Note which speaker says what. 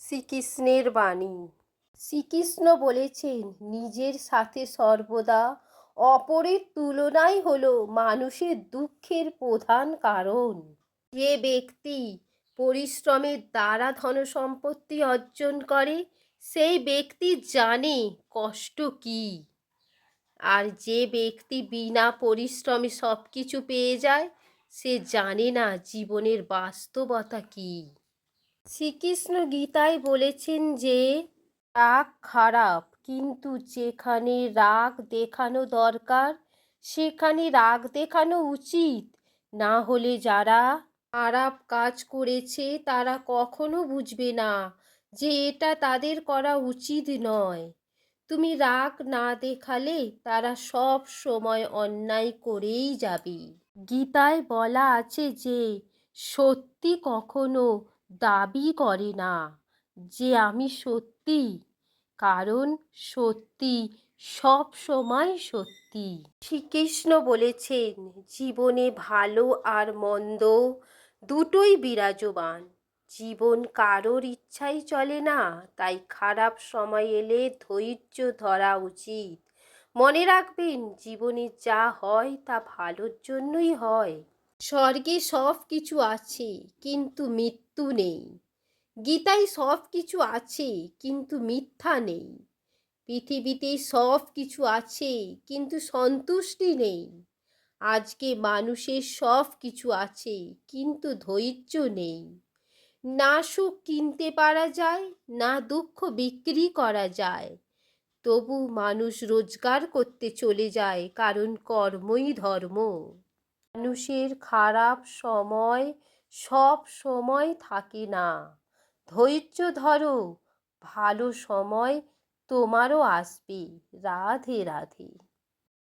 Speaker 1: শ্রীকৃষ্ণের বাণী। শ্রীকৃষ্ণ বলেছেন, নিজের সাথে সর্বদা অপরের তুলনাই হলো মানুষের দুঃখের প্রধান কারণ। যে ব্যক্তি পরিশ্রমের দ্বারা ধনসম্পত্তি অর্জন করে, সেই ব্যক্তি জানে কষ্ট কী। আর যে ব্যক্তি বিনা পরিশ্রমে সব কিছু পেয়ে যায়, সে জানে না জীবনের বাস্তবতা কী। শ্রীকৃষ্ণ গীতায় বলেছেন যে, রাগ খারাপ, কিন্তু যেখানে রাগ দেখানো দরকার, সেখানে রাগ দেখানো উচিত। না হলে যারা খারাপ কাজ করেছে, তারা কখনো বুঝবে না যে এটা তাদের করা উচিত নয়। তুমি রাগ না দেখালে তারা সব সময় অন্যায় করেই যাবে। গীতায় বলা আছে যে, সত্যি কখনো দাবি করে না যে আমি সত্যি। কারণ সত্যি সব সময় সত্যি। শ্রীকৃষ্ণ বলেছেন, জীবনে ভালো আর মন্দ দুটোই বিরাজমান। জীবন কারোর ইচ্ছাই চলে না, তাই খারাপ সময় এলে ধৈর্য ধরা উচিত। মনে রাখবেন, জীবনে যা হয় তা ভালোর জন্যই হয়। স্বর্গে সব কিছু আছে, কিন্তু মৃত্যু নেই। গীতায় সব কিছু আছে, কিন্তু মিথ্যা নেই। পৃথিবীতে সব কিছু আছে, কিন্তু সন্তুষ্টি নেই। আজকে মানুষের সব কিছু আছে, কিন্তু ধৈর্য নেই। না সুখ কিনতে পারা যায়, না দুঃখ বিক্রি করা যায়। তবু মানুষ রোজগার করতে চলে যায়, কারণ কর্মই ধর্ম। মানুষের খারাপ সময় সব সময় থাকে না। ধৈর্য ধরো, ভালো সময় তোমারও আসবে রাধে রাধে।